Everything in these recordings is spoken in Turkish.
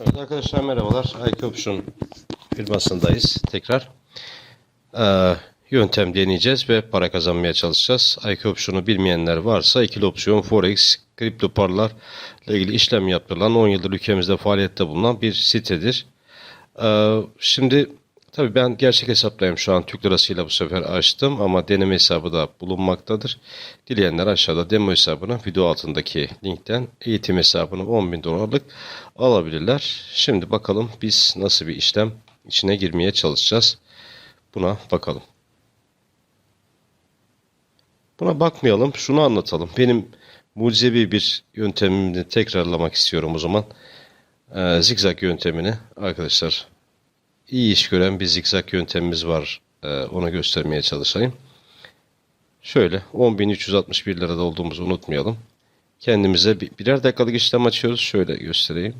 Evet arkadaşlar merhabalar. IQ Option firmasındayız tekrar. Ee, yöntem deneyeceğiz ve para kazanmaya çalışacağız. IQ Option'u bilmeyenler varsa ikili opsiyon, forex, kripto paralarla ilgili işlem yaptırılan 10 yıldır ülkemizde faaliyette bulunan bir sitedir. Ee, şimdi tabii ben gerçek hesaplayayım şu an Türk lirasıyla bu sefer açtım ama deneme hesabı da bulunmaktadır. Dileyenler aşağıda demo hesabını video altındaki linkten eğitim hesabını 10.000 dolarlık alabilirler. Şimdi bakalım biz nasıl bir işlem içine girmeye çalışacağız. Buna bakalım. Buna bakmayalım. Şunu anlatalım. Benim mucizevi bir yöntemimi tekrarlamak istiyorum o zaman. Ee, zigzag yöntemini arkadaşlar iyi iş gören bir zigzag yöntemimiz var. Ee, onu göstermeye çalışayım. Şöyle 10.361 lirada olduğumuzu unutmayalım. Kendimize bir, birer dakikalık işlem açıyoruz. Şöyle göstereyim.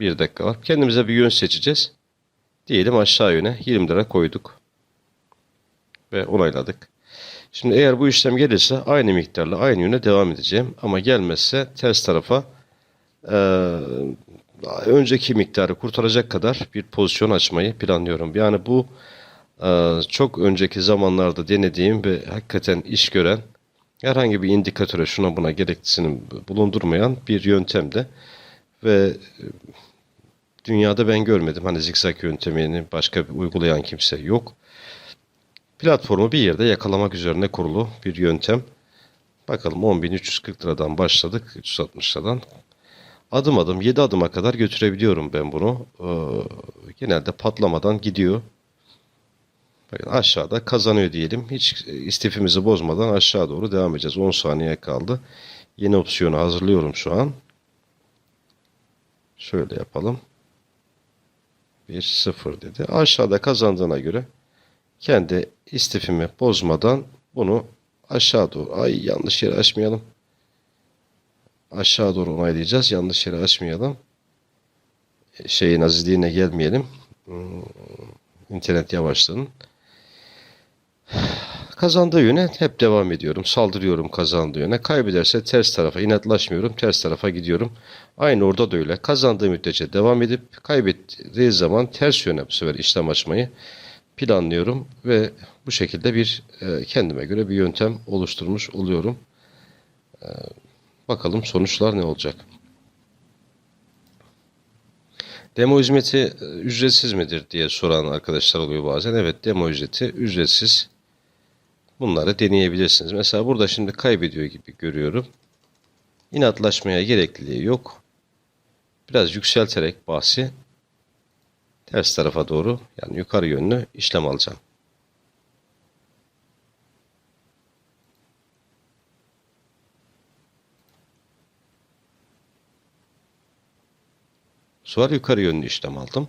Bir dakika var. Kendimize bir yön seçeceğiz. Diyelim aşağı yöne 20 lira koyduk. Ve onayladık. Şimdi eğer bu işlem gelirse aynı miktarla aynı yöne devam edeceğim. Ama gelmezse ters tarafa e, önceki miktarı kurtaracak kadar bir pozisyon açmayı planlıyorum. Yani bu e, çok önceki zamanlarda denediğim ve hakikaten iş gören herhangi bir indikatöre şuna buna gereksinim bulundurmayan bir yöntemdi. Ve e, dünyada ben görmedim. Hani zikzak yöntemini başka bir uygulayan kimse yok. Platformu bir yerde yakalamak üzerine kurulu bir yöntem. Bakalım 10.340 liradan başladık. 360 liradan. Adım adım 7 adıma kadar götürebiliyorum ben bunu. Ee, genelde patlamadan gidiyor. Bakın aşağıda kazanıyor diyelim. Hiç istifimizi bozmadan aşağı doğru devam edeceğiz. 10 saniye kaldı. Yeni opsiyonu hazırlıyorum şu an. Şöyle yapalım. 1 0 dedi. Aşağıda kazandığına göre kendi istifimi bozmadan bunu aşağı doğru ay yanlış yere açmayalım. Aşağı doğru onaylayacağız. Yanlış yere açmayalım. Şeyin azizliğine gelmeyelim. Hmm, İnternet yavaşlığının. Kazandığı yöne hep devam ediyorum. Saldırıyorum kazandığı yöne. Kaybederse ters tarafa inatlaşmıyorum. Ters tarafa gidiyorum. Aynı orada da öyle. Kazandığı müddetçe devam edip kaybettiği zaman ters yöne bu sefer işlem açmayı planlıyorum ve bu şekilde bir e, kendime göre bir yöntem oluşturmuş oluyorum. Bakalım sonuçlar ne olacak? Demo hizmeti e, ücretsiz midir diye soran arkadaşlar oluyor bazen. Evet demo ücreti ücretsiz. Bunları deneyebilirsiniz. Mesela burada şimdi kaybediyor gibi görüyorum. İnatlaşmaya gerekliliği yok. Biraz yükselterek bahsi ters tarafa doğru yani yukarı yönlü işlem alacağım. Sonra yukarı yönlü işlem aldım.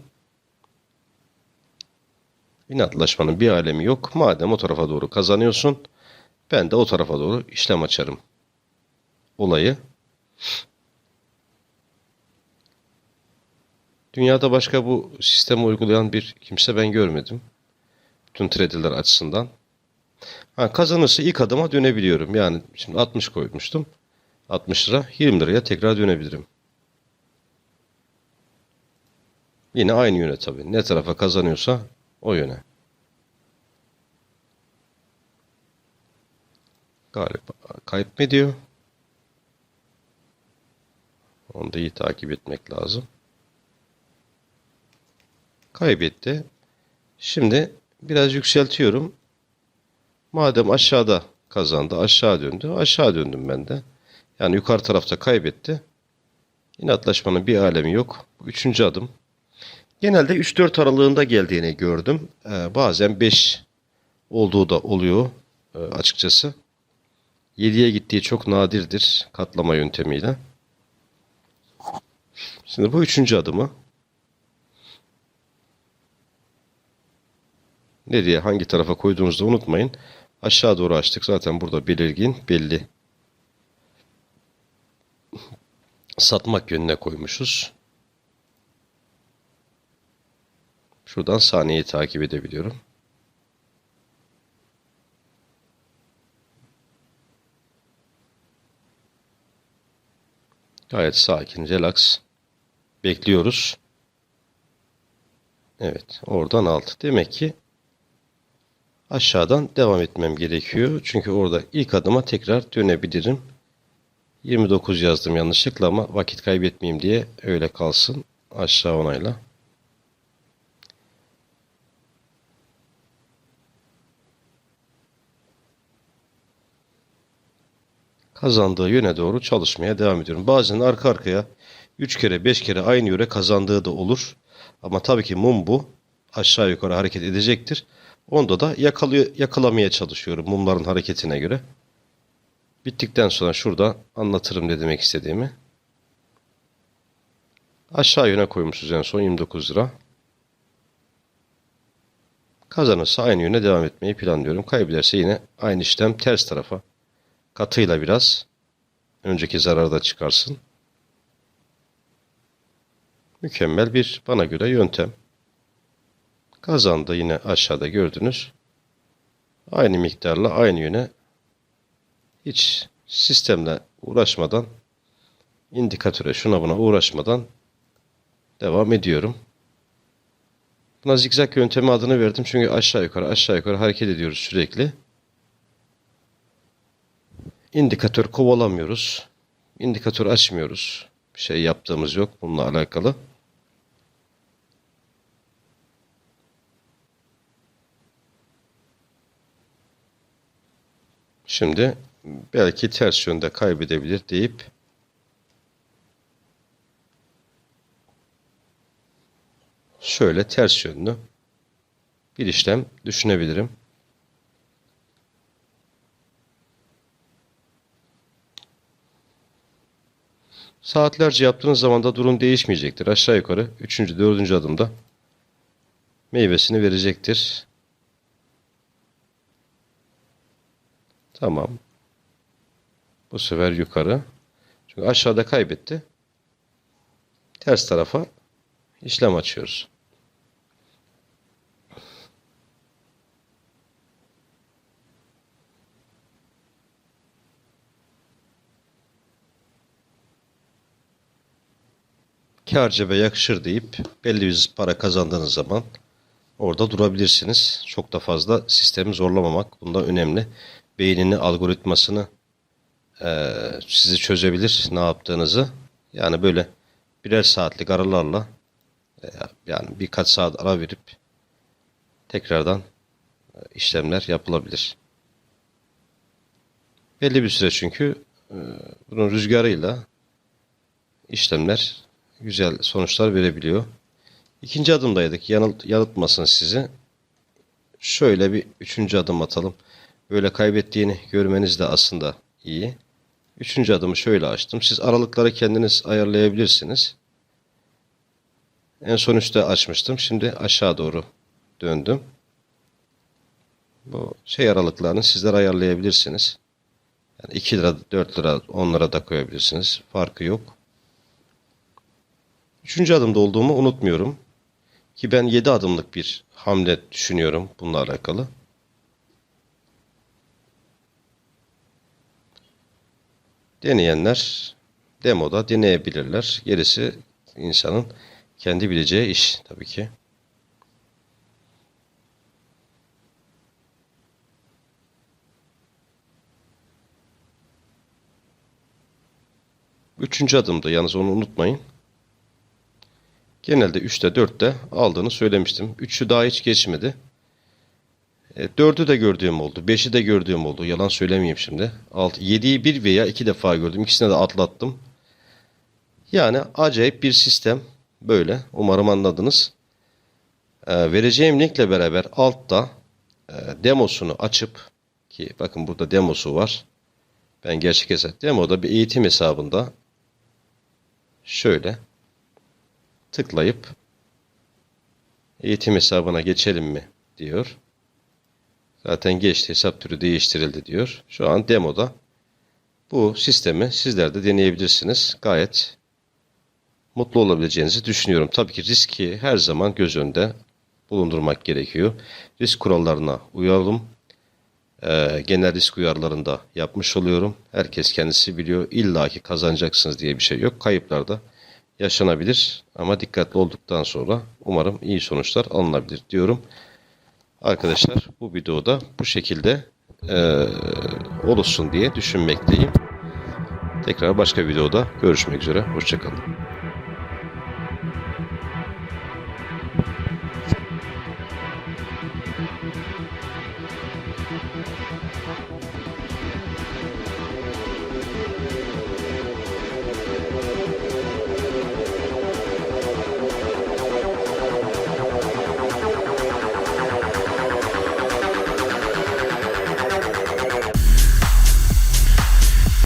İnatlaşmanın bir alemi yok. Madem o tarafa doğru kazanıyorsun, ben de o tarafa doğru işlem açarım. Olayı. Dünyada başka bu sistemi uygulayan bir kimse ben görmedim. Bütün traderler açısından. Ha, kazanırsa ilk adıma dönebiliyorum. Yani şimdi 60 koymuştum. 60 lira 20 liraya tekrar dönebilirim. Yine aynı yöne tabii. Ne tarafa kazanıyorsa o yöne. Galiba kayıp mı diyor? Onu da iyi takip etmek lazım. Kaybetti. Şimdi biraz yükseltiyorum. Madem aşağıda kazandı, aşağı döndü. Aşağı döndüm ben de. Yani yukarı tarafta kaybetti. İnatlaşmanın bir alemi yok. Bu üçüncü adım. Genelde 3-4 aralığında geldiğini gördüm. Ee, bazen 5 olduğu da oluyor e, açıkçası. 7'ye gittiği çok nadirdir katlama yöntemiyle. Şimdi bu üçüncü adımı. Nereye hangi tarafa koyduğunuzu unutmayın. Aşağı doğru açtık. Zaten burada belirgin belli. Satmak yönüne koymuşuz. Şuradan saniyeyi takip edebiliyorum. Gayet sakin, relax. bekliyoruz. Evet, oradan aldı. Demek ki aşağıdan devam etmem gerekiyor. Çünkü orada ilk adıma tekrar dönebilirim. 29 yazdım yanlışlıkla ama vakit kaybetmeyeyim diye öyle kalsın. Aşağı onayla. Kazandığı yöne doğru çalışmaya devam ediyorum. Bazen arka arkaya 3 kere 5 kere aynı yöre kazandığı da olur. Ama tabii ki mum bu. Aşağı yukarı hareket edecektir. Onda da yakalıyor, yakalamaya çalışıyorum mumların hareketine göre. Bittikten sonra şurada anlatırım ne demek istediğimi. Aşağı yöne koymuşuz en son 29 lira. Kazanırsa aynı yöne devam etmeyi planlıyorum. Kaybederse yine aynı işlem ters tarafa. Katıyla biraz. Önceki zararı da çıkarsın. Mükemmel bir bana göre yöntem. Kazandı yine aşağıda gördünüz. Aynı miktarla aynı yöne hiç sistemle uğraşmadan indikatöre şuna buna uğraşmadan devam ediyorum. Buna zikzak yöntemi adını verdim çünkü aşağı yukarı aşağı yukarı hareket ediyoruz sürekli. İndikatör kovalamıyoruz. İndikatör açmıyoruz. Bir şey yaptığımız yok bununla alakalı. Şimdi belki ters yönde kaybedebilir deyip şöyle ters yönlü bir işlem düşünebilirim. Saatlerce yaptığınız zaman da durum değişmeyecektir. Aşağı yukarı 3. 4. adımda meyvesini verecektir. Tamam. Bu sefer yukarı. Çünkü aşağıda kaybetti. Ters tarafa işlem açıyoruz. Kârca ve yakışır deyip belli bir para kazandığınız zaman orada durabilirsiniz. Çok da fazla sistemi zorlamamak bunda önemli. Beynini, algoritmasını e, sizi çözebilir ne yaptığınızı. Yani böyle birer saatlik aralarla e, yani birkaç saat ara verip tekrardan e, işlemler yapılabilir. Belli bir süre çünkü e, bunun rüzgarıyla işlemler güzel sonuçlar verebiliyor. İkinci adımdaydık. Yanılt, yanıltmasın sizi. Şöyle bir üçüncü adım atalım. Böyle kaybettiğini görmeniz de aslında iyi. Üçüncü adımı şöyle açtım. Siz aralıkları kendiniz ayarlayabilirsiniz. En son üstte açmıştım. Şimdi aşağı doğru döndüm. Bu şey aralıklarını sizler ayarlayabilirsiniz. Yani 2 lira, 4 lira, 10 lira da koyabilirsiniz. Farkı yok. Üçüncü adımda olduğumu unutmuyorum. Ki ben 7 adımlık bir hamle düşünüyorum bununla alakalı. Deneyenler demoda deneyebilirler. Gerisi insanın kendi bileceği iş tabii ki. Üçüncü adımda yalnız onu unutmayın. Genelde 3'te 4'te aldığını söylemiştim. 3'ü daha hiç geçmedi. E, 4'ü de gördüğüm oldu. 5'i de gördüğüm oldu. Yalan söylemeyeyim şimdi. 6, 7'yi bir veya iki defa gördüm. İkisine de atlattım. Yani acayip bir sistem. Böyle. Umarım anladınız. E, vereceğim linkle beraber altta e, demosunu açıp ki bakın burada demosu var. Ben gerçek hesap demoda bir eğitim hesabında şöyle tıklayıp eğitim hesabına geçelim mi diyor. Zaten geçti hesap türü değiştirildi diyor. Şu an demoda bu sistemi sizler de deneyebilirsiniz. Gayet mutlu olabileceğinizi düşünüyorum. Tabii ki riski her zaman göz önünde bulundurmak gerekiyor. Risk kurallarına uyalım. Ee, genel risk uyarılarında yapmış oluyorum. Herkes kendisi biliyor. İlla ki kazanacaksınız diye bir şey yok. Kayıplarda yaşanabilir ama dikkatli olduktan sonra umarım iyi sonuçlar alınabilir diyorum. Arkadaşlar bu videoda bu şekilde eee oluşsun diye düşünmekteyim. Tekrar başka videoda görüşmek üzere. Hoşçakalın.